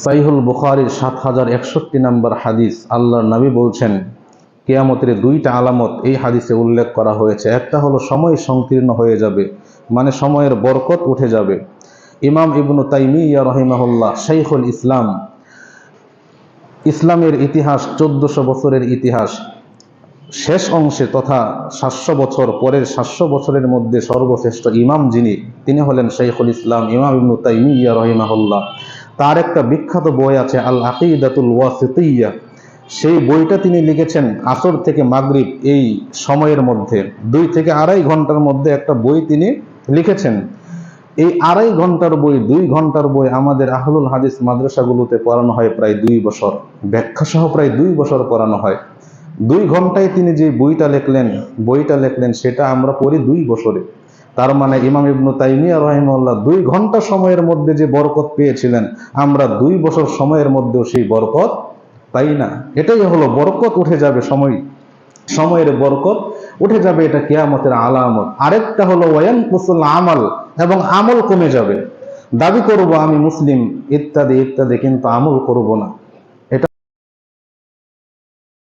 সাইহুল বুখারির সাত হাজার একষট্টি নম্বর হাদিস, আল্লাহর নবী বলছেন, কেয়ামতের দুইটা আলামত এই হাদিসে উল্লেখ করা হয়েছে। একটা হলো, সময় সংকীর্ণ হয়ে যাবে মানে সময়ের বরকত উঠে যাবে। ইমাম ইবনু তাইমিয়া রহিমাহুল্লাহ, শাইখুল ইসলাম, ইসলামের ইতিহাস, চোদ্দশো বছরের ইতিহাস, শেষ অংশে তথা সাতশো বছর পরের সাতশো বছরের মধ্যে সর্বশ্রেষ্ঠ ইমাম যিনি, তিনি হলেন শেখুল ইসলাম, ইমাম ইবনু তাইমিয়া রহিমাহুল্লাহ। তার একটা বিখ্যাত বই আছে, আল আকিদাতুল ওয়াসিতিয়া। সেই বইটা তিনি লিখেছেন আসর থেকে মাগরিব এই সময়ের মধ্যে। দুই থেকে আড়াই ঘণ্টার মধ্যে একটা বই তিনি লিখেছেন। এই আড়াই ঘণ্টার বই, দুই ঘণ্টার বই আমাদের আহলুল হাদিস মাদ্রাসাগুলোতে পড়ানো হয় প্রায় দুই বছর। ব্যাখ্যা সহ প্রায় দুই বছর পড়ানো হয়। দুই ঘন্টায় তিনি যে বইটা লিখলেন বইটা লিখলেন, সেটা আমরা পড়ি দুই বছরে। তার মানে ইমাম ইবনু তাইমিয়া রহিমউল্লাহ দুই ঘণ্টা সময়ের মধ্যে যে বরকত পেয়েছিলেন, আমরা দুই বছর সময়ের মধ্যেও সেই বরকত তাই না। এটাই হলো বরকত উঠে যাবে সময়, সময়ের বরকত উঠে যাবে এটা কেয়ামতের আলামত। আরেকটা হলো ওয়ান কুসুল আমল এবং আমল কমে যাবে। দাবি করব আমি মুসলিম, ইত্যাদি ইত্যাদি, কিন্তু আমল করব না।